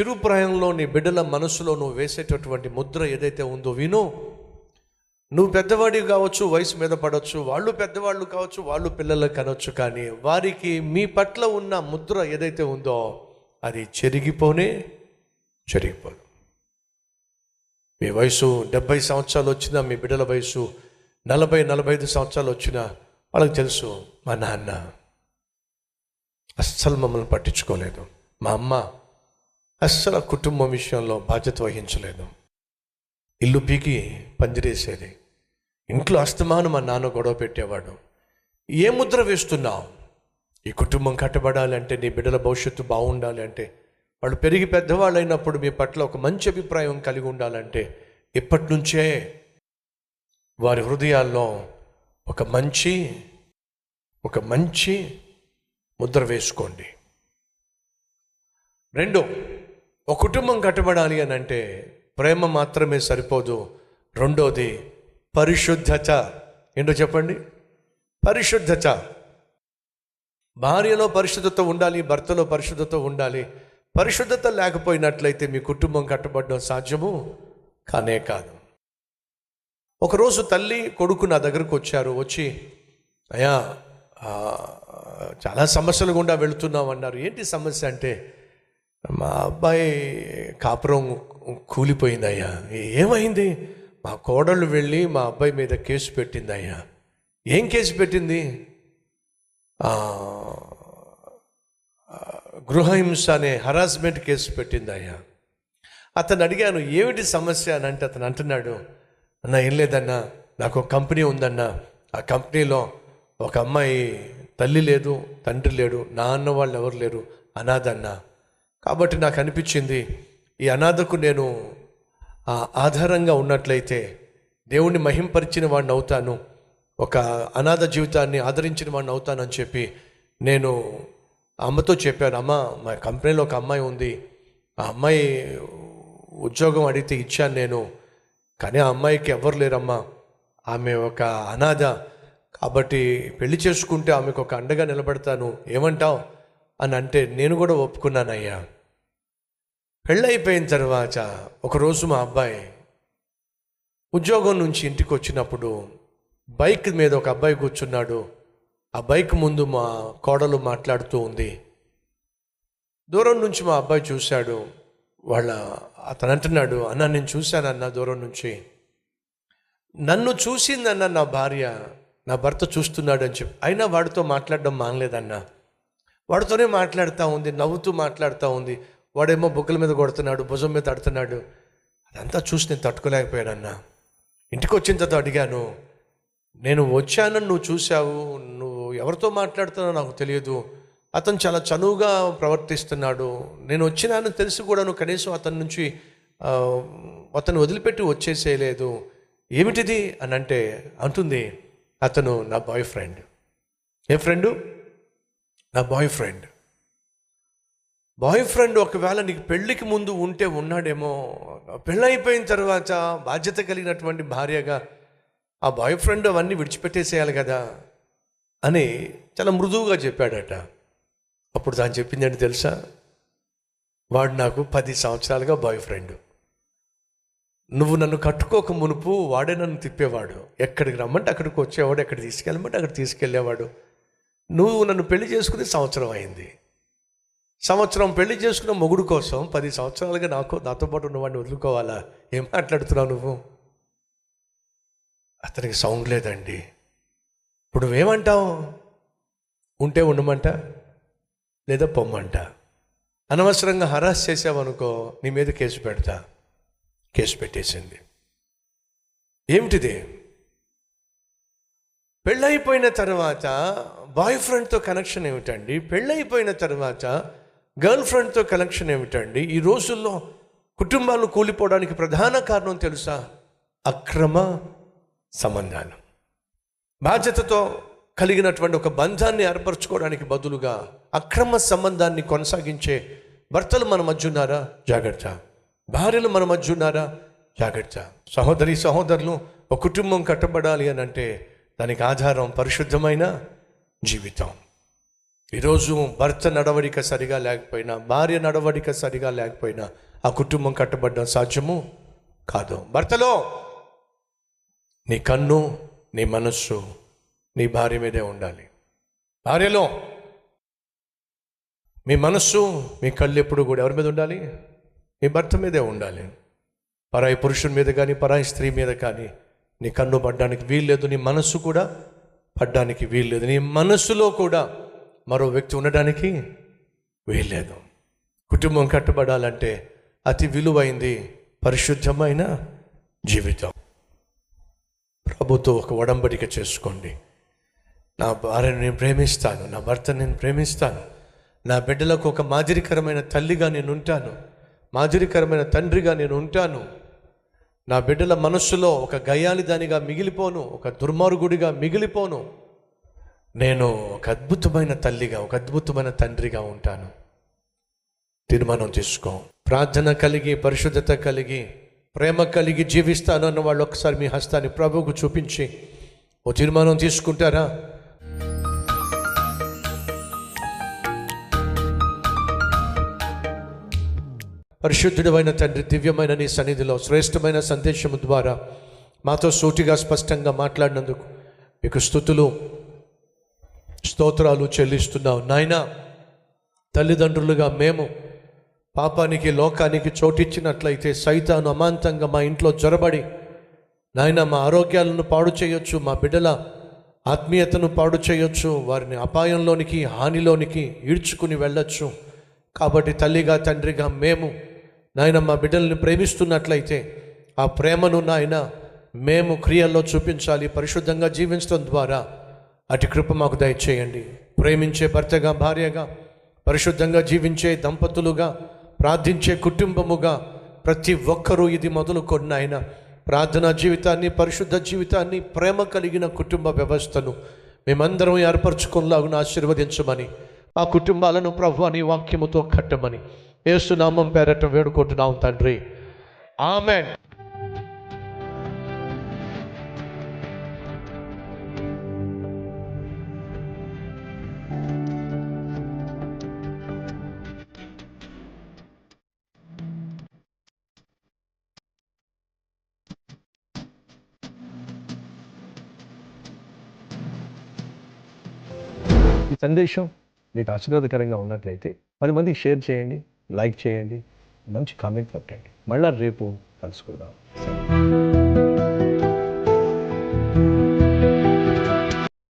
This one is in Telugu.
చిరుప్రాయంలో నీ బిడ్డల మనసులో నువ్వు వేసేటటువంటి ముద్ర ఏదైతే ఉందో విను. నువ్వు పెద్దవాడివి కావచ్చు వయసు మీద పడవచ్చు వాళ్ళు పెద్దవాళ్ళు కావచ్చు వాళ్ళు పిల్లలకు కనవచ్చు కానీ వారికి మీ పట్ల ఉన్న ముద్ర ఏదైతే ఉందో అది చెరిగిపోనే చెరిగిపోదు. మీ వయసు డెబ్బై సంవత్సరాలు వచ్చినా మీ బిడ్డల వయసు నలభై నలభై ఐదు సంవత్సరాలు వచ్చినా వాళ్ళకి తెలుసు మా నాన్న అస్సలు మమ్మల్ని పట్టించుకోలేదు. మా అమ్మ అస్సలు కుటుంబం విషయంలో బాధ్యత వహించలేదు. ఇల్లు పీకి పందిరేసేది. ఇంట్లో అస్తమానం మా నాన్న గొడవ పెట్టేవాడు. ఏ ముద్ర వేస్తున్నావు? ఈ కుటుంబం కట్టబడాలంటే నీ బిడ్డల భవిష్యత్తు బాగుండాలి అంటే వాళ్ళు పెరిగి పెద్దవాళ్ళు అయినప్పుడు మీ పట్ల ఒక మంచి అభిప్రాయం కలిగి ఉండాలంటే ఇప్పటి నుంచే వారి హృదయాల్లో ఒక మంచి ఒక మంచి ముద్ర వేసుకోండి. రెండు ఒక కుటుంబం కట్టబడాలి అని అంటే ప్రేమ మాత్రమే సరిపోదు. రెండోది పరిశుద్ధత. ఏంటో చెప్పండి? పరిశుద్ధత. భార్యలో పరిశుద్ధత ఉండాలి భర్తలో పరిశుద్ధత ఉండాలి. పరిశుద్ధత లేకపోయినట్లయితే మీ కుటుంబం కట్టబడడం సాధ్యము కానే కాదు. ఒకరోజు తల్లి కొడుకు నా దగ్గరకు వచ్చారు. వచ్చి అయ్యా చాలా సమస్యలు గుండా వెళుతున్నాం అన్నారు. ఏంటి సమస్య? అంటే మా అబ్బాయి కాపురం కూలిపోయింది అయ్యా ఏమైంది? మా కోడళ్ళు వెళ్ళి మా అబ్బాయి మీద కేసు పెట్టింది అయ్యా ఏం కేసు పెట్టింది? గృహహింస అనే హరాస్మెంట్ కేసు పెట్టిందయ్యా. అతను అడిగాను ఏమిటి సమస్య? అని అంటే అతను అంటున్నాడు అన్న ఏం లేదన్నా నాకు ఒక కంపెనీ ఉందన్నా. ఆ కంపెనీలో ఒక అమ్మాయి తల్లి లేదు తండ్రి లేడు నా అన్న వాళ్ళు ఎవరు లేరు అనాథన్నా కాబట్టి నాకు అనిపించింది ఈ అనాథకు నేను ఆధారంగా ఉన్నట్లయితే దేవుణ్ణి మహింపరిచిన వాడిని అవుతాను ఒక అనాథ జీవితాన్ని ఆదరించిన వాడిని అవుతానని చెప్పి నేను అమ్మతో చెప్పాను. అమ్మ మా కంపెనీలో ఒక అమ్మాయి ఉంది ఆ అమ్మాయి ఉద్యోగం అడిగితే ఇచ్చాను నేను కానీ ఆ అమ్మాయికి ఎవరు లేరమ్మా. ఆమె ఒక అనాథ కాబట్టి పెళ్ళి చేసుకుంటే ఆమెకు ఒక అండగా నిలబడతాను. ఏమంటావు? అని అంటే నేను కూడా ఒప్పుకున్నానయ్యా. పెళ్ళైపోయిన తర్వాత ఒకరోజు మా అబ్బాయి ఉద్యోగం నుంచి ఇంటికి వచ్చినప్పుడు బైక్ మీద ఒక అబ్బాయి కూర్చున్నాడు. ఆ బైక్ ముందు మా కోడలు మాట్లాడుతూ ఉంది. దూరం నుంచి మా అబ్బాయి చూశాడు. వాళ్ళ అతను అంటున్నాడు అన్న నేను చూశానన్న దూరం నుంచి. నన్ను చూసిందన్న నా భార్య నా భర్త చూస్తున్నాడు అని చెప్పి. అయినా వాడితో మాట్లాడడం మానలేదన్నా. వాడితోనే మాట్లాడుతూ ఉంది నవ్వుతూ మాట్లాడుతూ ఉంది. వాడేమో బుక్కల మీద కొడుతున్నాడు భుజం మీద తడుతున్నాడు. అదంతా చూసి నేను తట్టుకోలేకపోయానన్నా. ఇంటికి వచ్చిన తర్వాత అడిగాను నేను వచ్చానని నువ్వు చూసావు నువ్వు ఎవరితో మాట్లాడుతున్నావు నాకు తెలియదు. అతను చాలా చనువుగా ప్రవర్తిస్తున్నాడు. నేను వచ్చినానని తెలిసి కూడా నువ్వు కనీసం అతని నుంచి అతను వదిలిపెట్టి వచ్చేసేయలేదు. ఏమిటిది? అని అంటే అంటుంది అతను నా బాయ్ ఫ్రెండ్. ఏ ఫ్రెండు? నా బాయ్ ఫ్రెండ్ బాయ్ ఫ్రెండ్ ఒకవేళ నీకు పెళ్ళికి ముందు ఉంటే ఉన్నాడేమో పెళ్ళైపోయిన తర్వాత బాధ్యత కలిగినటువంటి భార్యగా ఆ బాయ్ ఫ్రెండ్ అవన్నీ విడిచిపెట్టేసేయాలి కదా అని చాలా మృదువుగా చెప్పాడట. అప్పుడు దాని చెప్పిందంటే తెలుసా? వాడు నాకు పది సంవత్సరాలుగా బాయ్ ఫ్రెండ్ నువ్వు నన్ను కట్టుకోక మునుపు వాడే నన్ను తిప్పేవాడు. ఎక్కడికి రమ్మంటే అక్కడికి వచ్చేవాడు ఎక్కడ తీసుకెళ్ళమంటే అక్కడ తీసుకెళ్ళేవాడు. నువ్వు నన్ను పెళ్ళి చేసుకుని సంవత్సరం అయింది. సంవత్సరం పెళ్ళి చేసుకున్న మొగుడు కోసం పది సంవత్సరాలుగా నాకు నాతో పాటు ఉన్నవాడిని వదులుకోవాలా? ఏం మాట్లాడుతున్నావు నువ్వు? అతనికి సౌండ్ లేదండి. ఇప్పుడు నువ్వేమంటావు? ఉంటే ఉండమంట లేదా పొమ్మంట? అనవసరంగా హరాస్ చేసావనుకో నీ మీద కేసు పెడతా. కేసు పెట్టేసింది. ఏమిటిది? పెళ్ళైపోయిన తర్వాత బాయ్ ఫ్రెండ్తో కనెక్షన్ ఏమిటండి? పెళ్ళైపోయిన తర్వాత గర్ల్ ఫ్రెండ్తో కనెక్షన్ ఏమిటండి? ఈ రోజుల్లో కుటుంబాలు కూలిపోవడానికి ప్రధాన కారణం తెలుసా? అక్రమ సంబంధాలు. బాధ్యతతో కలిగినటువంటి ఒక బంధాన్ని ఏర్పరచుకోవడానికి బదులుగా అక్రమ సంబంధాన్ని కొనసాగించే భర్తలు మన మధ్య ఉన్నారా? జాగ్రత్త. భార్యలు మన మధ్య ఉన్నారా? జాగ్రత్త. సహోదరి సహోదరులు ఒక కుటుంబం కట్టబడాలి అని అంటే దానికి ఆధారం పరిశుద్ధమైన జీవితం. ఈరోజు భర్త నడవడిక సరిగా లేకపోయినా భార్య నడవడిక సరిగా లేకపోయినా ఆ కుటుంబం కట్టబడడం సాధ్యము కాదు? భర్తలో నీ కన్ను నీ మనస్సు నీ భార్య మీదే ఉండాలి. భార్యలో మీ మనస్సు మీ కళ్ళు ఎప్పుడు కూడా ఎవరి మీద ఉండాలి? మీ భర్త మీదే ఉండాలి. పరాయి పురుషుని మీద కానీ పరాయి స్త్రీ మీద కానీ నీ కన్ను పడ్డానికి వీల్లేదు నీ మనస్సు కూడా పడ్డానికి వీల్లేదు. నీ మనసులో కూడా మరో వ్యక్తి ఉండడానికి వీల్లేదు. కుటుంబం కట్టబడాలంటే అతి విలువైంది పరిశుద్ధమైన జీవితం. ప్రభుతో ఒక ఒడంబడిక చేసుకోండి. నా భార్యను నేను ప్రేమిస్తాను. నా భర్తను నేను ప్రేమిస్తాను. నా బిడ్డలకు ఒక మాదిరికరమైన తల్లిగా నేను ఉంటాను. మాదిరికరమైన తండ్రిగా నేను ఉంటాను. నా బిడ్డల మనస్సులో ఒక గయాలి దానిగా మిగిలిపోను ఒక దుర్మార్గుడిగా మిగిలిపోను. నేను ఒక అద్భుతమైన తల్లిగా ఒక అద్భుతమైన తండ్రిగా ఉంటాను. తీర్మానం తీసుకో ప్రార్థన కలిగి పరిశుద్ధత కలిగి ప్రేమ కలిగి జీవిస్తాను అన్న వాళ్ళు ఒకసారి మీ హస్తాన్ని ప్రభువుకు చూపించి ఓ తీర్మానం తీసుకుంటారా? పరిశుద్ధుడమైన తండ్రి దివ్యమైన నీ సన్నిధిలో శ్రేష్టమైన సందేశము ద్వారా మాతో సూటిగా స్పష్టంగా మాట్లాడినందుకు మీకు స్థుతులు స్తోత్రాలు చెల్లిస్తున్నావు నాయనా తల్లిదండ్రులుగా మేము పాపానికి లోకానికి చోటిచ్చినట్లయితే సైతాను అమాంతంగా మా ఇంట్లో జొరబడి నాయన మా ఆరోగ్యాలను పాడు చేయొచ్చు మా బిడ్డల ఆత్మీయతను పాడు చేయొచ్చు వారిని అపాయంలోనికి హానిలోనికి ఈడ్చుకుని వెళ్ళొచ్చు. కాబట్టి తల్లిగా తండ్రిగా మేము నాయన మా బిడ్డల్ని ప్రేమిస్తున్నట్లయితే ఆ ప్రేమను నాయన మేము క్రియల్లో చూపించాలి పరిశుద్ధంగా జీవించడం ద్వారా. అటు కృప మాకు దయచేయండి. ప్రేమించే భర్తగా భార్యగా పరిశుద్ధంగా జీవించే దంపతులుగా ప్రార్థించే కుటుంబముగా ప్రతి ఒక్కరూ ఇది మొదలుకొని ఆయన ప్రార్థనా జీవితాన్ని పరిశుద్ధ జీవితాన్ని ప్రేమ కలిగిన కుటుంబ వ్యవస్థను మేమందరం ఏర్పరచుకునేలాగున ఆశీర్వదించమని ఆ కుటుంబాలను ప్రభు అని వాక్యముతో కట్టమని ఏసునామం పేరట వేడుకుంటున్నాం తండ్రి. ఆమె ఈ సందేశం మీకు ఆశీర్వాదకరంగా ఉన్నట్లయితే పది మందికి షేర్ చేయండి. లైక్ చేయండి మంచి కామెంట్ పెట్టండి. మళ్ళీ రేపు కలుసుకుందాం.